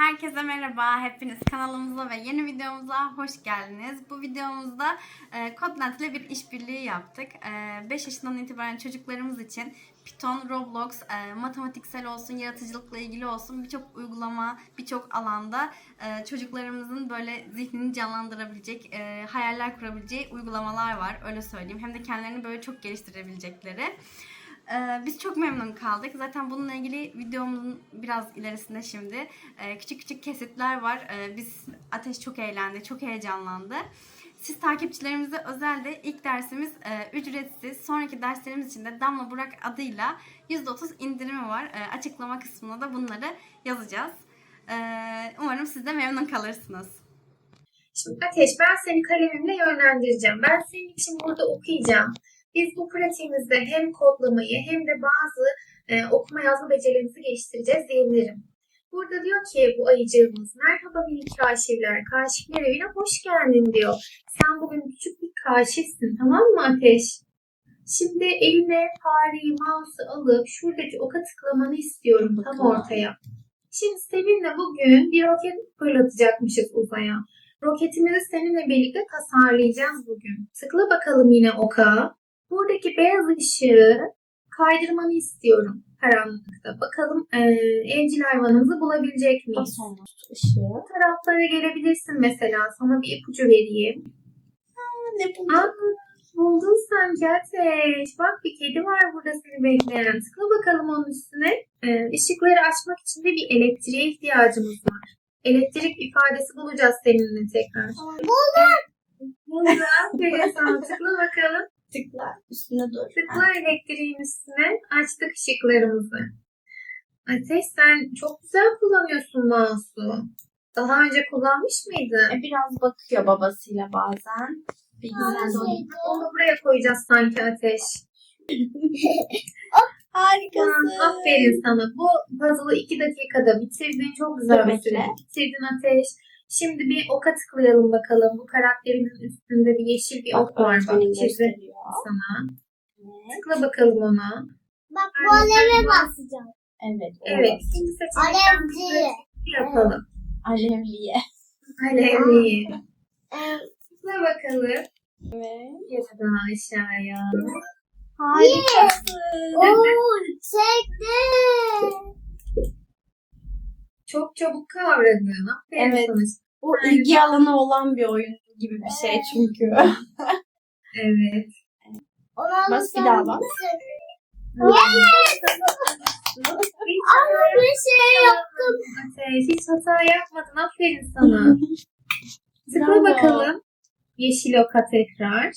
Herkese merhaba. Hepiniz kanalımıza ve yeni videomuza hoş geldiniz. Bu videomuzda e, Codnet ile bir işbirliği yaptık. 5 yaşından itibaren çocuklarımız için Python, Roblox, e, matematiksel olsun, yaratıcılıkla ilgili olsun birçok uygulama, birçok alanda e, çocuklarımızın böyle zihnini canlandırabilecek, e, hayaller kurabileceği uygulamalar var. Öyle söyleyeyim. Hem de kendilerini böyle çok geliştirebilecekleri. Ee, biz çok memnun kaldık. Zaten bununla ilgili videomuzun biraz ilerisinde şimdi e, küçük küçük kesitler var. Ee, biz Ateş çok eğlendi, çok heyecanlandı. Siz takipçilerimize özel de ilk dersimiz e, ücretsiz. Sonraki derslerimiz için de Damla Burak adıyla %30 indirimi var. E, açıklama kısmına da bunları yazacağız. E, umarım siz de memnun kalırsınız. Şimdi Ateş ben seni kalemimle yönlendireceğim. Ben senin için burada okuyacağım. Biz bu pratiğimizde hem kodlamayı hem de bazı e, okuma yazma becerilerimizi geliştireceğiz diyebilirim. Burada diyor ki bu ayıcığımız merhaba minik kaşifler, kaşifler evine hoş geldin diyor. Sen bugün küçük bir kaşifsin tamam mı Ateş? Şimdi eline fareyi, mouse'u alıp şuradaki oka tıklamanı istiyorum tam Bakalım. ortaya. Şimdi seninle bugün bir roket fırlatacakmışız uzaya. Roketimizi seninle birlikte tasarlayacağız bugün. Tıkla bakalım yine oka. Buradaki beyaz ışığı kaydırmanı istiyorum karanlıkta. Bakalım e, evcil hayvanımızı bulabilecek miyiz? ışığı. Bu taraflara gelebilirsin mesela. Sana bir ipucu vereyim. Ne Aa, buldun sanki Ateş. Bak bir kedi var burada seni bekleyen. Tıkla bakalım onun üstüne. E, ışıkları açmak için de bir elektriğe ihtiyacımız var. Elektrik ifadesi bulacağız seninle tekrar. Buldum. Buldum. Tıkla bakalım. Tıkla üstüne dur. Tıkla elektriğin üstüne. Açtık ışıklarımızı. Ateş sen çok güzel kullanıyorsun mouse'u. Daha önce kullanmış mıydın? E, biraz bakıyor babasıyla bazen. Bilgisayarda. Onu buraya koyacağız sanki Ateş. Harikasın. Tamam, aferin sana. Bu puzzle'ı iki dakikada bitirdin. Çok güzel bir sürede bitirdin Ateş. Şimdi bir oka tıklayalım bakalım. Bu karakterimizin üstünde bir yeşil bir ok var. Bak çizdi sana. Evet. Tıkla bakalım ona. Bak bu aleve basacağım. Evet. Evet. Şimdi seçenekten Alevci. bir yapalım. Alevliye. Alevli. Ee, Tıkla bakalım. Evet. Biraz daha aşağıya. Harikasın. Oo, çekti. Çok çabuk kavradın. Aferin Evet. sana. Bu ilgi alanı olan bir oyun gibi bir şey çünkü. Evet. Ona Bas bir daha bak. Ama bir şey yaptım. Ateş, hiç hata yapmadın. Aferin sana. Tıkla bakalım. Yeşil oka tekrar.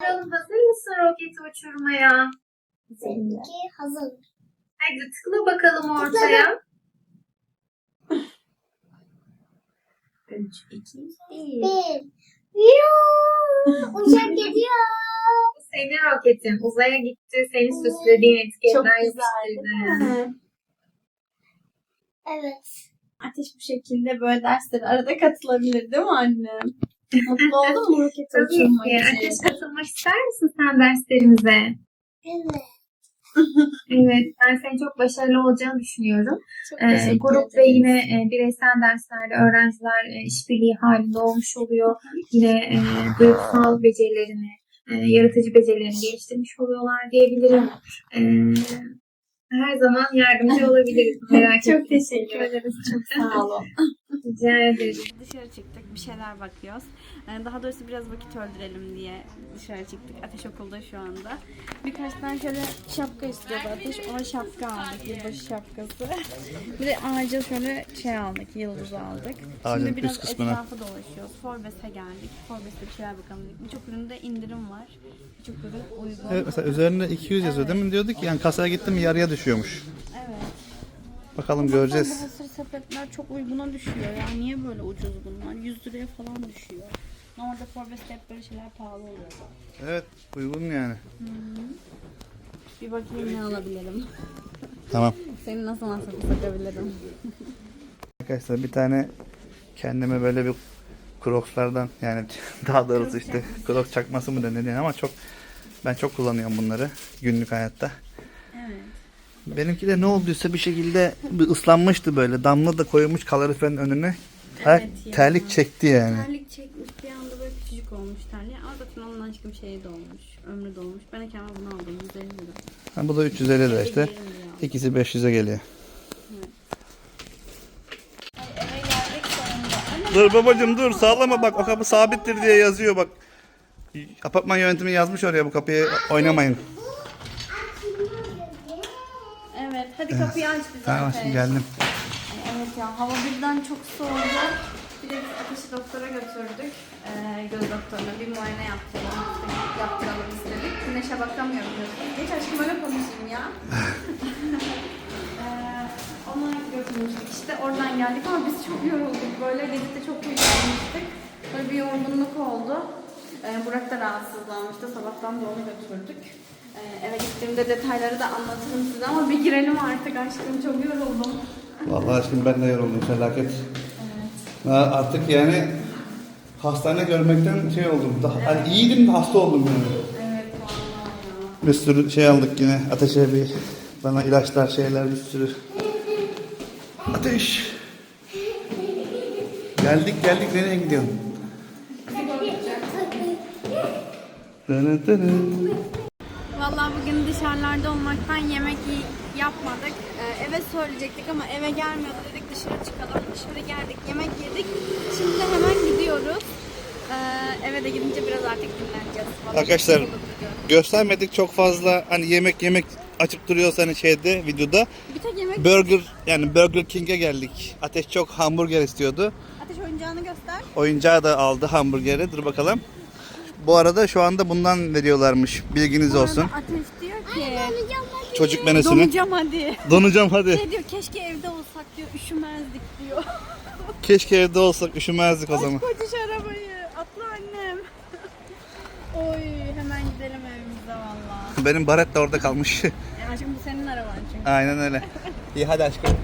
Bakalım hazır mısın roketi uçurmaya? Seninki hazır. Hadi tıkla bakalım ortaya. 3, 2, 1. Bir. Yuu, Uçak gidiyor. Bu senin roketin. Uzaya gitti. Senin süslediğin Çok etiketler güzel yapıştırdı. Evet. Ateş bu şekilde böyle derslere arada katılabilir değil mi annem? Mutlu oldun mu roket Tabii ki. için? Ateş katılmak ister misin sen derslerimize? Evet. Evet. Ben senin çok başarılı olacağını düşünüyorum. Çok Ee, grup ve yine e, bireysel derslerde öğrenciler e, işbirliği halinde olmuş oluyor. Yine e, duygusal becerilerini, e, yaratıcı becerilerini geliştirmiş oluyorlar diyebilirim. E, her zaman yardımcı olabiliriz. Merak. Çok teşekkür ederiz. Çok sağ olun. Rica ederim. Dışarı çıktık bir şeyler bakıyoruz. Ee, Daha doğrusu biraz vakit öldürelim diye dışarı çıktık. Ateş okulda şu anda. Birkaç tane şöyle şapka istiyordu Ateş. Ona şapka aldık. Yılbaşı şapkası. Bir de ağaca şöyle şey aldık. Yıldız aldık. Ağacın Şimdi biraz üst kısmına. etrafı dolaşıyoruz. Forbes'e geldik. Forbes'te bir şeyler bakalım dedik. Birçok üründe indirim var. Birçok ürün uygun. Evet mesela üzerinde 200 yazıyor değil mi? Diyorduk ki yani kasaya gittim mi yarıya düşüyormuş. Evet. Bakalım göreceğiz. Hasır sepetler çok uyguna düşüyor ya. Niye böyle ucuz bunlar? 100 liraya falan düşüyor. Normalde Forbes'te hep böyle şeyler pahalı oluyor. Evet uygun yani. Bir bakayım ne alabilirim. Tamam. Seni nasıl nasıl sakabilirim? Arkadaşlar bir tane kendime böyle bir Crocs'lardan yani daha doğrusu işte Crocs çakması mı denir yani ama çok ben çok kullanıyorum bunları günlük hayatta. Benimki de ne olduysa bir şekilde bir ıslanmıştı böyle. Damla da koymuş kaloriferin önüne. Ayak Evet ya. terlik çekti yani. Terlik çekmiş bir anda böyle küçücük olmuş terliği. Ama zaten onun aşkım şeyi dolmuş. Ömrü dolmuş. Ben de kendime bunu aldım. 150 lira. Ha, bu da 350 lira işte. Giyerim diye aldım. İkisi 500'e geliyor. Eve geldik sonunda. Dur babacım dur sağlama bak o kapı sabittir diye yazıyor bak. Apartman yönetimi yazmış oraya bu kapıyı oynamayın. Evet hadi kapıyı aç bize. Tamam şimdi geldim. Evet ya hava birden çok soğudu. Bir de biz ateşi doktora götürdük. Ee, göz doktoruna bir muayene yaptıralım, işte yaptıralım istedik. Güneşe bakamıyorum diyorsunuz. Geç aşkım öyle konuşayım ya. ee, ona götürmüştük işte oradan geldik ama biz çok yorulduk. Böyle gece de çok uyuyamıştık. Böyle bir yorgunluk oldu. Ee, Burak da rahatsızlanmıştı. Sabahtan da onu götürdük. Ee, eve gittiğimde detayları da anlatırım size ama bir girelim artık aşkım. Çok yoruldum. Vallahi şimdi ben de yoruldum felaket. Ha, Artık yani hastane görmekten şey oldum. Daha, hani iyiydim de hasta oldum yani. Evet vallahi ya. Bir sürü şey aldık yine. Ateşe bir bana ilaçlar şeyler bir sürü. Ateş. Geldik geldik nereye gidiyorsun? Dını dını. Vallahi bugün dışarılarda olmaktan yemek yapmadık. Ee, eve söyleyecektik ama eve gelmiyordu dedik dışarı çıkalım. Dışarı geldik, yemek yedik. Şimdi hemen gidiyoruz. Ee, eve de gidince biraz artık dinleneceğiz. Vallahi Arkadaşlar göstermedik çok fazla hani yemek yemek açık duruyorsa hani şeyde videoda Bir tek yemek Burger yani Burger King'e geldik. Ateş çok hamburger istiyordu. ateş oyuncağını göster. Oyuncağı da aldı hamburgeri. Dur bakalım. Bu arada şu anda bundan veriyorlarmış. Bilginiz Bu olsun. Ateş diyor ki Çocuk menüsünü. donacağım hadi. Donacağım hadi. Şey diyor keşke evde olsak diyor üşümezdik diyor. Keşke evde olsak üşümezdik o zaman. Kocuş arabayı atla annem. Oy hemen gidelim evimize valla. Benim baret de orada kalmış. E aşkım bu senin araban çünkü. Aynen öyle. İyi hadi aşkım.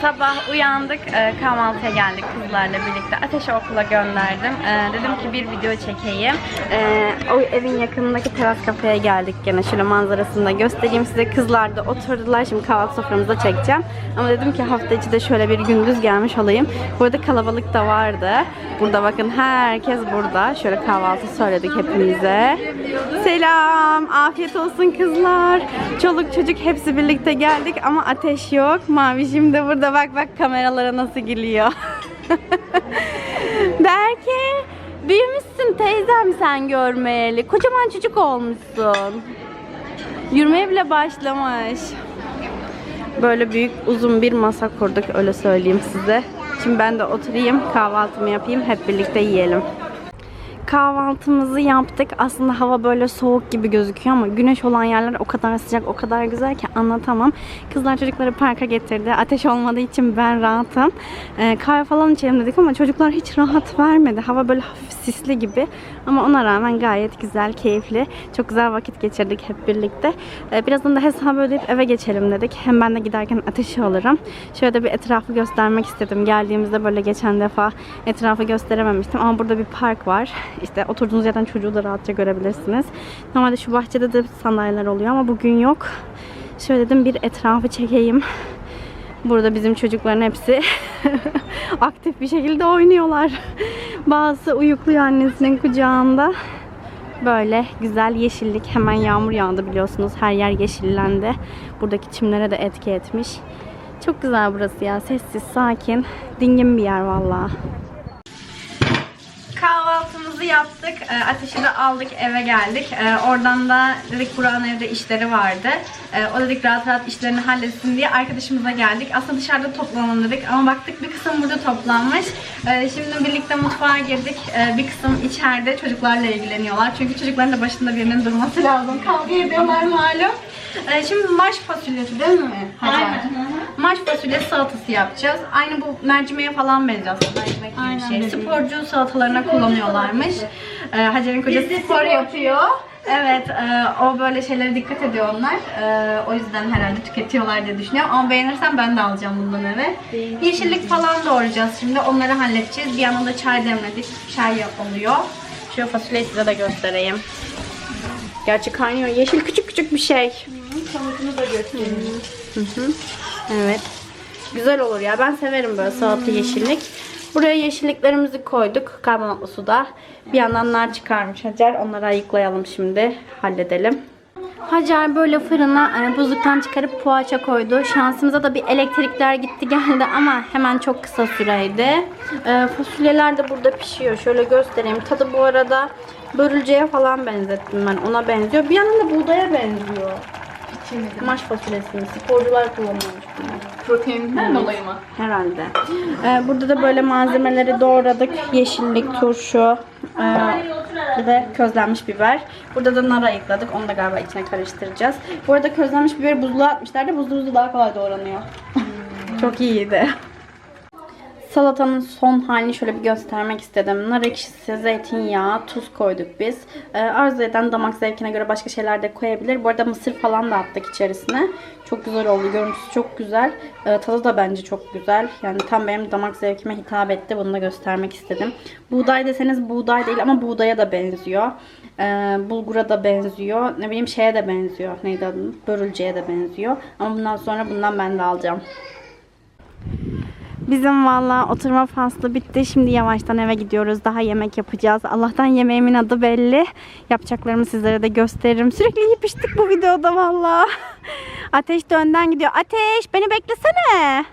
Sabah uyandık, e, kahvaltıya geldik kızlarla birlikte. Ateşi okula gönderdim. E, dedim ki bir video çekeyim. E, o evin yakınındaki teras kafeye geldik gene. Şöyle manzarasını da göstereyim size. Kızlar da oturdular. Şimdi kahvaltı soframıza çekeceğim. Ama dedim ki hafta içi de şöyle bir gündüz gelmiş olayım. Burada kalabalık da vardı. Burada bakın herkes burada. Şöyle kahvaltı söyledik hepimize. Selam. Afiyet olsun kızlar. Çoluk çocuk hepsi birlikte geldik ama ateş yok. Mavi şimdi burada bak bak kameralara nasıl gülüyor. Berke büyümüşsün teyzem sen görmeyeli. Kocaman çocuk olmuşsun. Yürümeye bile başlamış. Böyle büyük uzun bir masa kurduk öyle söyleyeyim size. Şimdi ben de oturayım kahvaltımı yapayım hep birlikte yiyelim. Kahvaltımızı yaptık. Aslında hava böyle soğuk gibi gözüküyor ama güneş olan yerler o kadar sıcak, o kadar güzel ki anlatamam. Kızlar çocukları parka getirdi. Ateş olmadığı için ben rahatım. Ee, kahve falan içelim dedik ama çocuklar hiç rahat vermedi. Hava böyle hafif sisli gibi. Ama ona rağmen gayet güzel, keyifli. Çok güzel vakit geçirdik hep birlikte. Ee, birazdan da hesabı ödeyip eve geçelim dedik. Hem ben de giderken ateşi alırım. Şöyle de bir etrafı göstermek istedim. Geldiğimizde böyle geçen defa etrafı gösterememiştim. Ama burada bir park var. İşte oturduğunuz yerden çocuğu da rahatça görebilirsiniz. Normalde şu bahçede de sandalyeler oluyor ama bugün yok. Şöyle dedim bir etrafı çekeyim. Burada bizim çocukların hepsi aktif bir şekilde oynuyorlar. Bazısı uyukluyor annesinin kucağında. Böyle güzel yeşillik. Hemen yağmur yağdı biliyorsunuz. Her yer yeşillendi. Buradaki çimlere de etki etmiş. Çok güzel burası ya. Sessiz, sakin. Dingin bir yer vallahi. Kahvaltımızı yaptık. E, Ateşi de aldık eve geldik. E, oradan da dedik Burak'ın evde işleri vardı. E, o dedik rahat rahat işlerini halletsin diye arkadaşımıza geldik. Aslında dışarıda toplanalım dedik ama baktık bir kısım burada toplanmış. E, şimdi birlikte mutfağa girdik. E, bir kısım içeride çocuklarla ilgileniyorlar. Çünkü çocukların da başında birinin durması lazım. Kavga ediyorlar malum. E, şimdi maş fasulyesi değil mi? Hacer? Maş fasulyesi salatası yapacağız. Aynı bu mercimeğe falan benziyor aslında. Mercimek gibi bir şey. Sporcu salatalarına kullanıyorlarmış. Ee, Hacer'in kocası spor yapıyor. Evet, e, o böyle şeylere dikkat ediyor onlar. E, o yüzden herhalde tüketiyorlar diye düşünüyorum. Ama beğenirsem ben de alacağım bundan eve. Yeşillik falan doğrayacağız şimdi. Onları halledeceğiz. Bir yandan da çay demledik. Çay oluyor. Şöyle fasulyeyi size de göstereyim. Gerçi kaynıyor. Yeşil küçük küçük bir şey. salatamı da göstereyim. Hı hı. Evet. Güzel olur ya. Ben severim böyle salata yeşillik. Buraya yeşilliklerimizi koyduk. Karbonatlı suda. Bir yandan nar çıkarmış Hacer. Onları ayıklayalım şimdi. Halledelim. Hacer böyle fırına e, buzluktan çıkarıp poğaça koydu. Şansımıza da bir elektrikler gitti geldi ama hemen çok kısa süreydi. E, fasulyeler de burada pişiyor. Şöyle göstereyim. Tadı bu arada börülceye falan benzettim ben. Ona benziyor. Bir yandan da buğdaya benziyor. Maş fasulyesi mi? Sporcular kullanıyormuş bunu. Proteinden dolayı mı? Herhalde. Ee, burada da böyle malzemeleri doğradık. Yeşillik, turşu, ee, bir de közlenmiş biber. Burada da nar ayıkladık. Onu da galiba içine karıştıracağız. Bu arada közlenmiş biberi buzluğa atmışlar da buzlu buzlu daha kolay doğranıyor. Çok iyiydi. Salatanın son halini şöyle bir göstermek istedim. Nar ekşisi, zeytinyağı, tuz koyduk biz. Ee, arzu eden damak zevkine göre başka şeyler de koyabilir. Bu arada mısır falan da attık içerisine. Çok güzel oldu. Görüntüsü çok güzel. Ee, tadı da bence çok güzel. Yani tam benim damak zevkime hitap etti. Bunu da göstermek istedim. Buğday deseniz buğday değil ama buğdaya da benziyor. Ee, bulgura da benziyor. Ne bileyim şeye de benziyor. Neydi adı? Börülceye de benziyor. Ama bundan sonra bundan ben de alacağım. Bizim valla oturma faslı bitti. Şimdi yavaştan eve gidiyoruz. Daha yemek yapacağız. Allah'tan yemeğimin adı belli. Yapacaklarımı sizlere de gösteririm. Sürekli içtik bu videoda valla. Ateş de önden gidiyor. Ateş beni beklesene.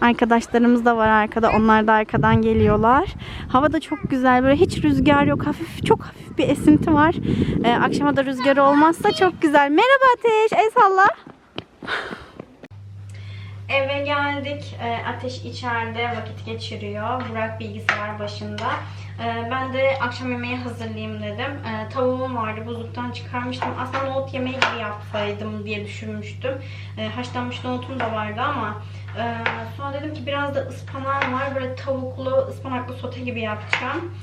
Arkadaşlarımız da var arkada. Onlar da arkadan geliyorlar. Hava da çok güzel. Böyle hiç rüzgar yok. Hafif çok hafif bir esinti var. Ee, akşama da rüzgar olmazsa çok güzel. Merhaba Ateş. El salla. Eve geldik. Ee, Ateş içeride vakit geçiriyor. Burak bilgisayar başında. Ee, ben de akşam yemeği hazırlayayım dedim. Ee, tavuğum vardı. Buzluktan çıkarmıştım. Aslında nohut yemeği gibi yapsaydım diye düşünmüştüm. Haşlanmış nohutum da vardı ama e, sonra dedim ki biraz da ıspanağım var. Böyle tavuklu, ıspanaklı sote gibi yapacağım.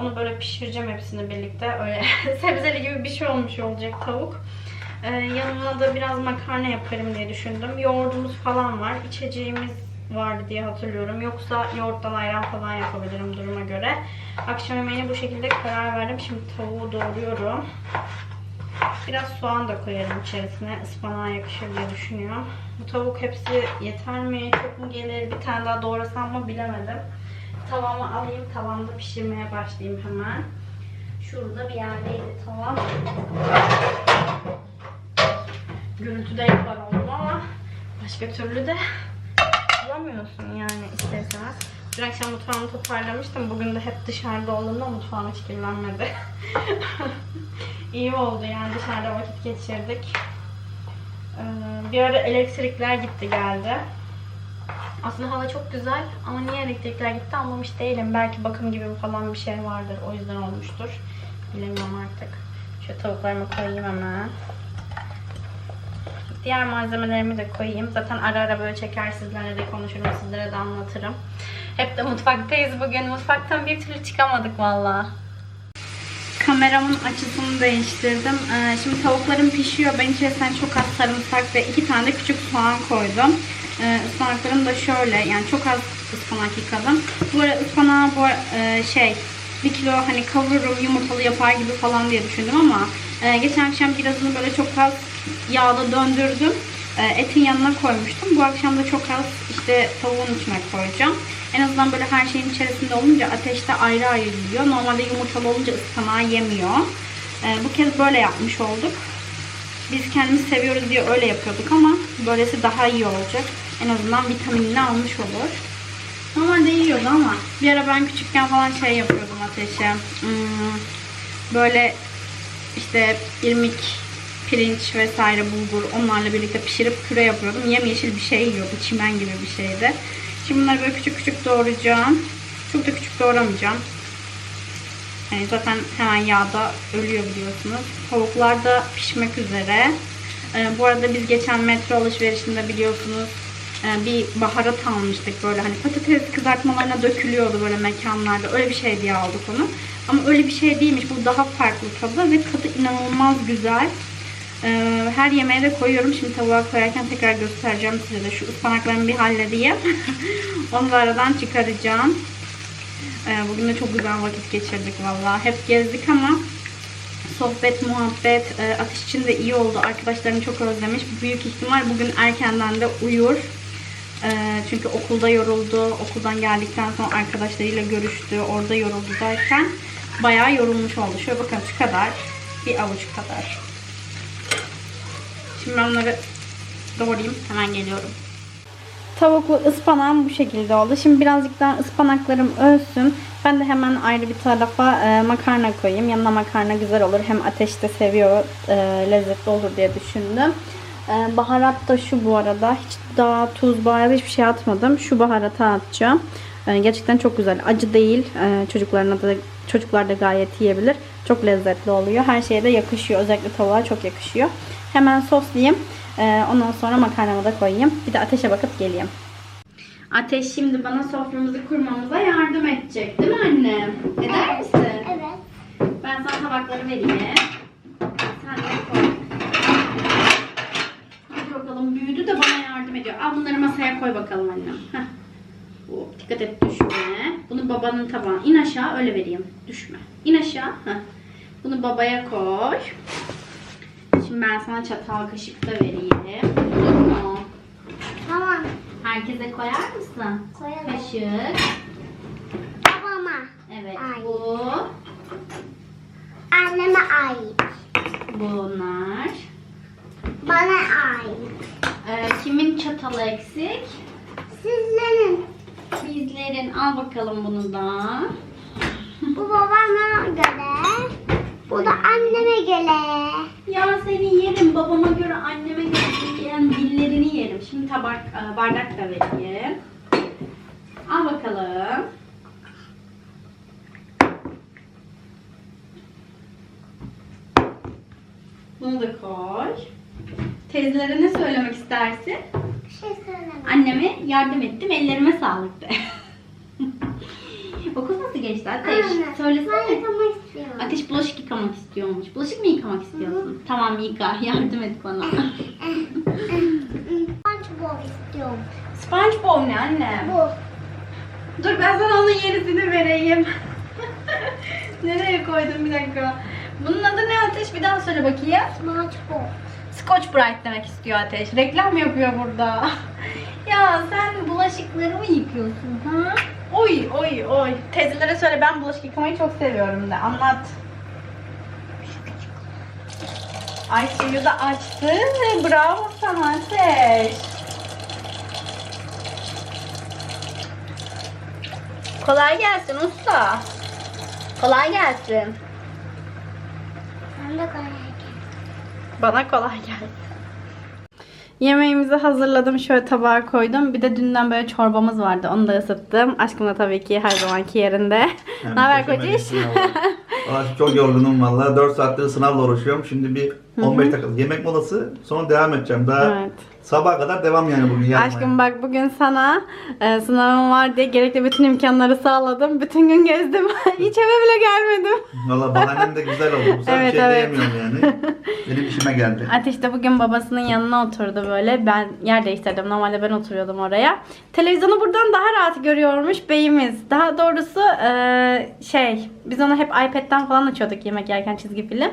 Onu böyle pişireceğim hepsini birlikte. Öyle sebzeli gibi bir şey olmuş olacak tavuk. Ee, yanına da biraz makarna yaparım diye düşündüm. Yoğurdumuz falan var. İçeceğimiz vardı diye hatırlıyorum. Yoksa yoğurttan ayran falan yapabilirim duruma göre. Akşam yemeğine bu şekilde karar verdim. Şimdi tavuğu doğruyorum. Biraz soğan da koyarım içerisine. Ispanağa yakışır diye düşünüyorum. Bu tavuk hepsi yeter mi? Çok mu gelir? Bir tane daha doğrasam mı bilemedim. Tavamı alayım. Tavamda pişirmeye başlayayım hemen. Şurada bir yerdeydi tavam. Görüntüde yapar oldum ama başka türlü de bulamıyorsun yani isterseniz. Dün akşam mutfağımı toparlamıştım. Bugün de hep dışarıda olduğumda mutfağım hiç kirlenmedi. İyi oldu yani dışarıda vakit geçirdik. Ee, bir ara elektrikler gitti geldi. Aslında hava çok güzel ama niye elektrikler gitti anlamış değilim. Belki bakım gibi falan bir şey vardır. O yüzden olmuştur. Bilemiyorum artık. Şöyle tavuklarımı koyayım hemen. Diğer malzemelerimi de koyayım. Zaten ara ara böyle çeker sizlerle de konuşurum. Sizlere de anlatırım. Hep de mutfaktayız bugün. Mutfaktan bir türlü çıkamadık valla. Kameramın açısını değiştirdim. Ee, şimdi tavuklarım pişiyor. Ben içerisine çok az sarımsak ve iki tane de küçük soğan koydum. Ee, ıspanaklarım da şöyle. Yani çok az ıspanak yıkadım. Bu arada ıspanağı bu e, şey bir kilo hani kavururum yumurtalı yapar gibi falan diye düşündüm ama e, geçen akşam birazını böyle çok az yağda döndürdüm. E, etin yanına koymuştum. Bu akşam da çok az işte tavuğun içine koyacağım. En azından böyle her şeyin içerisinde olunca ateşte ayrı ayrı yiyor. Normalde yumurtalı olunca ıspanağı yemiyor. E, bu kez böyle yapmış olduk. Biz kendimiz seviyoruz diye öyle yapıyorduk ama böylesi daha iyi olacak. En azından vitaminini almış olur. Normalde yiyordu ama bir ara ben küçükken falan şey yapıyordum ateşe. Hmm, böyle işte irmik, pirinç vesaire bulgur onlarla birlikte pişirip püre yapıyordum. Yemyeşil bir şey yiyordu. Çimen gibi bir şeydi. Şimdi bunları böyle küçük küçük doğrayacağım. Çok da küçük doğramayacağım. Yani zaten hemen yağda ölüyor biliyorsunuz. Tavuklar da pişmek üzere. Ee, bu arada biz geçen metro alışverişinde biliyorsunuz e, bir baharat almıştık böyle hani patates kızartmalarına dökülüyordu böyle mekanlarda. Öyle bir şey diye aldık onu. Ama öyle bir şey değilmiş. Bu daha farklı tadı ve tadı inanılmaz güzel. Ee, her yemeğe de koyuyorum. Şimdi tavuğa koyarken tekrar göstereceğim size de. Şu ıspanaklarımı bir halledeyim. Onu da aradan çıkaracağım. Ee, bugün de çok güzel vakit geçirdik valla. Hep gezdik ama sohbet, muhabbet e, ateş için de iyi oldu. Arkadaşlarını çok özlemiş. Büyük ihtimal bugün erkenden de uyur. E, çünkü okulda yoruldu. Okuldan geldikten sonra arkadaşlarıyla görüştü. Orada yoruldu derken bayağı yorulmuş oldu. Şöyle bakın şu kadar. Bir avuç kadar. Şimdi ben onları doğrayayım. Hemen geliyorum. Tavuklu ıspanağım bu şekilde oldu. Şimdi birazcık daha ıspanaklarım ölsün. Ben de hemen ayrı bir tarafa e, makarna koyayım. Yanına makarna güzel olur. Hem ateşte seviyor, e, lezzetli olur diye düşündüm. E, baharat da şu bu arada. Hiç daha tuz, baharat hiçbir şey atmadım. Şu baharatı atacağım. E, gerçekten çok güzel. Acı değil. E, çocuklarına da çocuklar da gayet yiyebilir. Çok lezzetli oluyor. Her şeye de yakışıyor. Özellikle tavuğa çok yakışıyor. Hemen soslayayım. E, ondan sonra makarnamı da koyayım. Bir de ateşe bakıp geleyim. Ateş şimdi bana soframızı kurmamıza yardım edecek değil mi anne? Eder misin? Evet. Ben sana tabakları vereyim. Sen de koy. Hadi bakalım büyüdü de bana yardım ediyor. Al bunları masaya koy bakalım annem. Heh. Dikkat et düşme. Bunu babanın tabağına. İn aşağı öyle vereyim. Düşme. İn aşağı. Heh. Bunu babaya koy. Şimdi ben sana çatal kaşık da vereyim. Olur mu? Tamam. Herkese koyar mısın? Koyalım. Kaşık. Babama. Evet. Ay. Bu. Anneme ait. Bunlar. Bana ait. Ee, kimin çatalı eksik? Sizlerin. Bizlerin. Al bakalım bunu da. Bu babama göre. Bu da anneme göre. Ya seni yerim. Babama göre, anneme göre yiyen dillerini yerim. Şimdi tabak, e, bardak da vereyim. Al bakalım. Bunu da koy. Teyzelere ne söylemek istersin? Anneme yardım ettim, ellerime sağlık de. Okul nasıl geçti Ateş? Anne, Ben Söylesene. yıkamak istiyorum. Ateş bulaşık yıkamak istiyormuş. Bulaşık mı yıkamak istiyorsun? Tamam yıka, yardım et bana. SpongeBob istiyorum. SpongeBob ne anne? Bu. Dur ben sana onun yenisini vereyim. Nereye koydum bir dakika. Bunun adı ne Ateş? Bir daha söyle bakayım. SpongeBob. Scotch Brite demek istiyor Ateş. Reklam yapıyor burada. ya sen bulaşıkları mı yıkıyorsun ha? Oy oy oy. Teyzelere söyle ben bulaşık yıkamayı çok seviyorum de. Anlat. Ay suyu da açtı. Bravo sana Ateş. Kolay gelsin usta. Kolay gelsin. Sen de kolay. Bana kolay gelsin. Yemeğimizi hazırladım. Şöyle tabağa koydum. Bir de dünden böyle çorbamız vardı. Onu da ısıttım. Aşkım da tabii ki her zamanki yerinde. ne haber kociş? Çok yorgunum valla. 4 saattir sınavla uğraşıyorum. Şimdi bir 15 dakika yemek molası sonra devam edeceğim. Daha Evet. sabaha kadar devam yani bugün yapmaya. Aşkım bak bugün sana e, sınavım var diye gerekli bütün imkanları sağladım. Bütün gün gezdim. Hiç eve bile gelmedim. Valla bahanem de güzel oldu. Bu sefer Evet, bir şey evet. diyemiyorum yani. Benim işime geldi. Ateş de bugün babasının yanına oturdu böyle. Ben yer değiştirdim. Normalde ben oturuyordum oraya. Televizyonu buradan daha rahat görüyormuş beyimiz. Daha doğrusu e, şey biz onu hep iPad'den falan açıyorduk yemek yerken çizgi film.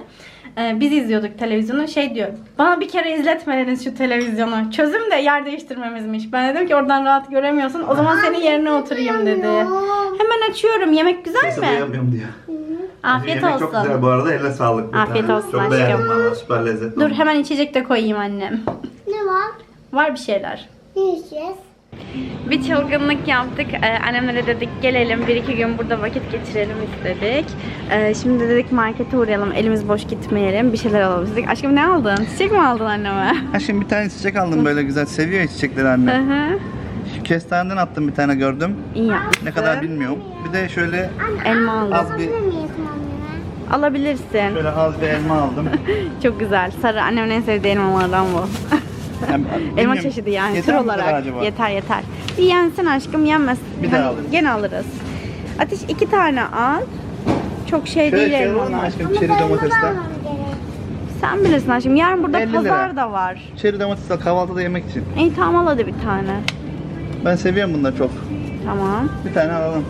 E, biz izliyorduk televizyonu. Şey diyor. Bana bir kere izletmediniz şu televizyonu. Çözüm de yer değiştirmemizmiş. Ben dedim ki oradan rahat göremiyorsun. O zaman senin yerine oturayım dedi. Hemen açıyorum. Yemek güzel mi? duyamıyorum diye. Afiyet Yemek çok güzel olsun. bu arada. Eline sağlık. Afiyet olsun Çok aşkım. beğendim valla. Süper lezzetli. Dur olmuş. hemen içecek de koyayım annem. Ne var? Var bir şeyler. Ne yiyeceğiz? Bir çılgınlık yaptık. Ee, annemlere dedik gelelim bir iki gün burada vakit geçirelim istedik. Ee, şimdi dedik markete uğrayalım. Elimiz boş gitmeyelim. Bir şeyler alalım dedik. Aşkım ne aldın? Çiçek mi aldın anneme? Ha şimdi bir tane çiçek aldım böyle güzel. Seviyor ya çiçekleri Hı anne. hı. Şu kestaneden attım bir tane gördüm. İyi yapmışsın. Ne kadar bilmiyorum. Bir de şöyle Elma aldım. az bir? Alabilirsin. şöyle az bir elma aldım. Çok güzel. Sarı annemin en sevdiği elmalardan bu. Yani, Elma bilmiyorum, çeşidi yani yeter tür olarak. acaba? Yeter yeter. Bir yensin aşkım yenmez. Bir daha alırız. Gene alırız. Ateş iki tane al. Çok şey Şöyle değil şey olur mu elmalar. aşkım? Çeri domatesler. Sen bilirsin aşkım. Yarın burada 50 lira. pazar da var. Çeri domatesler kahvaltıda yemek için. İyi tamam al hadi bir tane. Ben seviyorum bunları çok. Tamam. Bir tane alalım.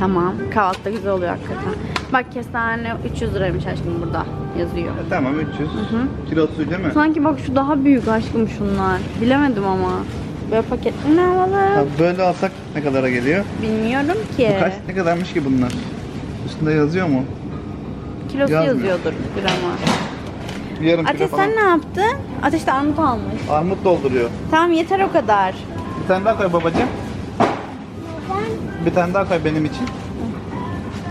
Tamam. Kahvaltıda güzel oluyor hakikaten. Bak kestane 300 liraymış aşkım burada yazıyor. E, tamam 300. Kilosu değil mi? Sanki bak şu daha büyük aşkım şunlar. Bilemedim ama. Böyle paketli ne Ha, alalım? böyle alsak ne kadara geliyor? Bilmiyorum ki. Bu kaç ne kadarmış ki bunlar? Üstünde yazıyor mu? Kilosu Yazmıyor. yazıyordur grama. Bir yarım kilo Ateş falan. sen ne yaptın? Ateş de armut almış. Armut dolduruyor. Tamam yeter o kadar. Bir tane daha koy babacığım. Bir tane daha koy benim için.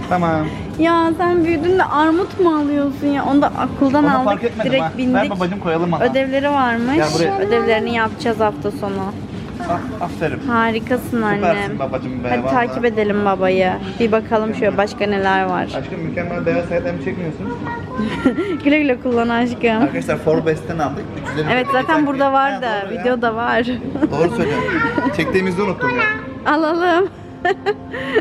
Tamam. Ya sen büyüdün de armut mu alıyorsun ya? Onu da okuldan Onu aldık. etmedim direkt ha. bindik. Ver babacığım koyalım ana. Ödevleri varmış. Gel buraya. Ödevlerini yapacağız hafta sonu. Ah, aferin. Harikasın annem. Süpersin babacığım be. Hadi vallahi. takip edelim babayı. Bir bakalım şöyle başka neler var. Aşkım mükemmel beyaz sayılarımı çekmiyorsunuz. güle güle kullan aşkım. Arkadaşlar Forbes'ten aldık. Üçleri Evet zaten burada takip- var da Ha, doğru ya. videoda var. Doğru söylüyorsun. Çektiğimizde unuttum ya. Alalım.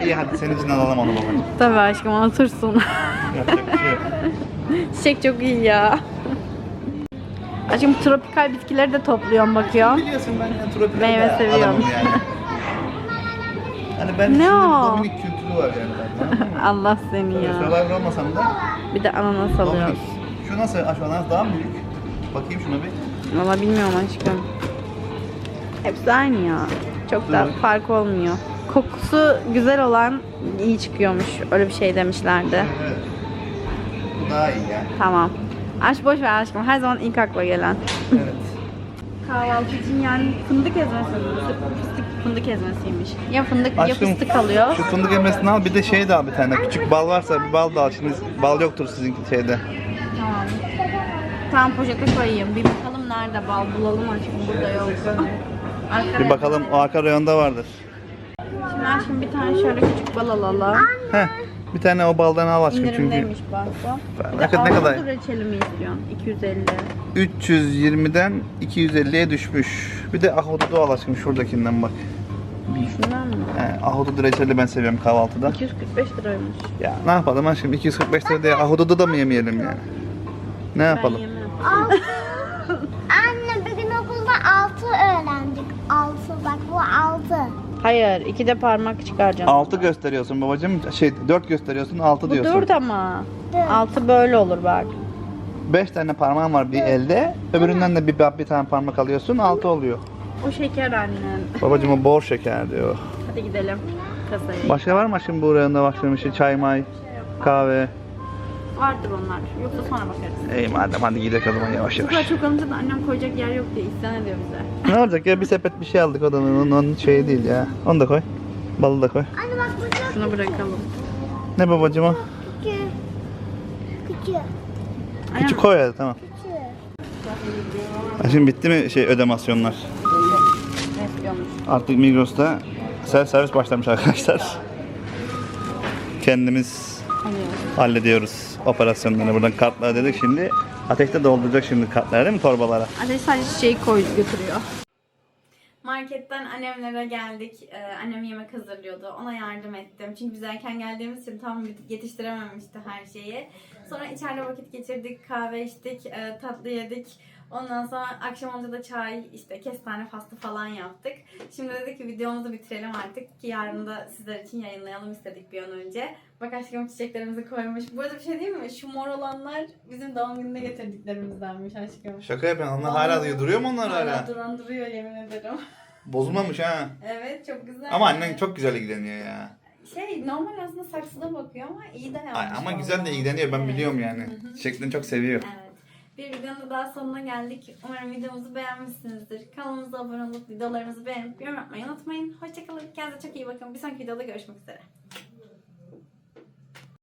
İyi hadi senin için alalım onu babacığım. Tabii aşkım. Yapacak bir şey yok. Çiçek çok iyi ya. Aşkım tropikal bitkileri de topluyorum bakıyorum. Biliyorsun ben de tropikal Meyve seviyorum. adamım yani. Hani ben Ne o? Dominik kültürü var yani bende. Allah seni ya. Survivor olmasam da Bir de ananas Dominik. alıyoruz. Şu nasıl? Ah, Şu ananas daha mı büyük? Bakayım şuna bir. Valla bilmiyorum aşkım. Hepsi aynı ya. Çok da Evet. fark olmuyor. Kokusu güzel olan iyi çıkıyormuş. Öyle bir şey demişlerdi. Bu daha iyi ya. Tamam. Aşk boş ver aşkım. Her zaman ilk akla gelen. Evet. Kahvaltı için yani fındık ezmesi. Fıstık fındık ezmesiymiş. Ya fındık Aşkım, ya fıstık alıyor. Şu fındık emresini al bir de şey de al bir tane. Küçük bal varsa bir bal da al. Şimdi bal yoktur sizinki şeyde. Tamam. Tamam poşete koyayım. Bir bakalım nerede bal bulalım aşkım. Burada yok. Arkada Bir bakalım o arka reyonda vardır. Şimdi aşkım bir tane şöyle küçük bal alalım. Heh. Bir tane o baldan al aşkım çünkü. İndirimdeymiş bak bu. Ne kadar- ne kadar? Reçeli mi istiyorsun? 250. 320'den 250'ye düşmüş. Bir de ahududu al aşkım şuradakinden bak. Şundan mı? He, ahududu reçeli ben seviyorum kahvaltıda. 245 liraymış. Ya ne yapalım aşkım 245 lira diye ahududu da mı yemeyelim yani? Ne yapalım? Ben yemem. Anne bir gün okulda altı öğrendik. Altı bak bu altı. Hayır, iki de parmak çıkaracağım. 6 gösteriyorsun babacığım. Şey 4 gösteriyorsun 6 Bu diyorsun. dört ama. Dört. Altı böyle olur bak. 5 tane parmağın var bir elde. Öbüründen de bir, bir tane parmak alıyorsun 6 oluyor. O şeker annen. Babacığım o bor şeker diyor. Hadi gidelim kasaya. Başka var mı aşkım bu reyonda baktığım şey çay may, kahve. Vardır onlar. Yoksa sonra bakarız. Ey madem hadi gidelim o zaman yavaş Bu kadar yavaş. çok alınca da annem koyacak yer yok diye isyan ediyor bize. Ne olacak ya bir sepet bir şey aldık o da onun, onun şeyi değil ya. Onu da koy. Balı da koy. Anne bak bu çok Şunu bırakalım. Ne babacığım o? küçük. Küçük. Küçük koy hadi tamam. Küçük. Ha, Şimdi bitti mi şey ödemasyonlar? Artık Migros'ta self servis başlamış arkadaşlar. Kendimiz Alıyoruz. hallediyoruz operasyonları. Buradan kartlar dedik şimdi. Ateşte dolduracak şimdi kartları değil mi torbalara? Ateş sadece çiçeği koy götürüyor. Marketten annemlere geldik. Ee, annem yemek hazırlıyordu. Ona yardım ettim. Çünkü biz erken geldiğimiz için tam yetiştirememişti her şeyi. Sonra içeride vakit geçirdik, kahve içtik, e, tatlı yedik. Ondan sonra akşam olunca da çay, işte kestane pasta falan yaptık. Şimdi dedik ki videomuzu bitirelim artık ki yarın da sizler için yayınlayalım istedik bir an önce. Bak aşkım çiçeklerimizi koymuş. Bu arada bir şey değil mi? Şu mor olanlar bizim doğum gününde getirdiklerimizdenmiş aşkım. Şaka yapıyorsun. Onlar hala duruyor mu onlar hala? duran duruyor yemin ederim. Bozulmamış ha. Evet çok güzel. Ama annen çok güzel ilgileniyor ya. Şey normal aslında saksıda bakıyor ama iyi de yapmış. Ay, ama güzel de ilgileniyor ben biliyorum yani. Çiçeklerini çok seviyor. Evet. Bir videonun da daha sonuna geldik. Umarım videomuzu beğenmişsinizdir. Kanalımıza abone olup videolarımızı beğenip yorum yapmayı unutmayın. Hoşçakalın. Kendinize çok iyi bakın. Bir sonraki videoda görüşmek üzere.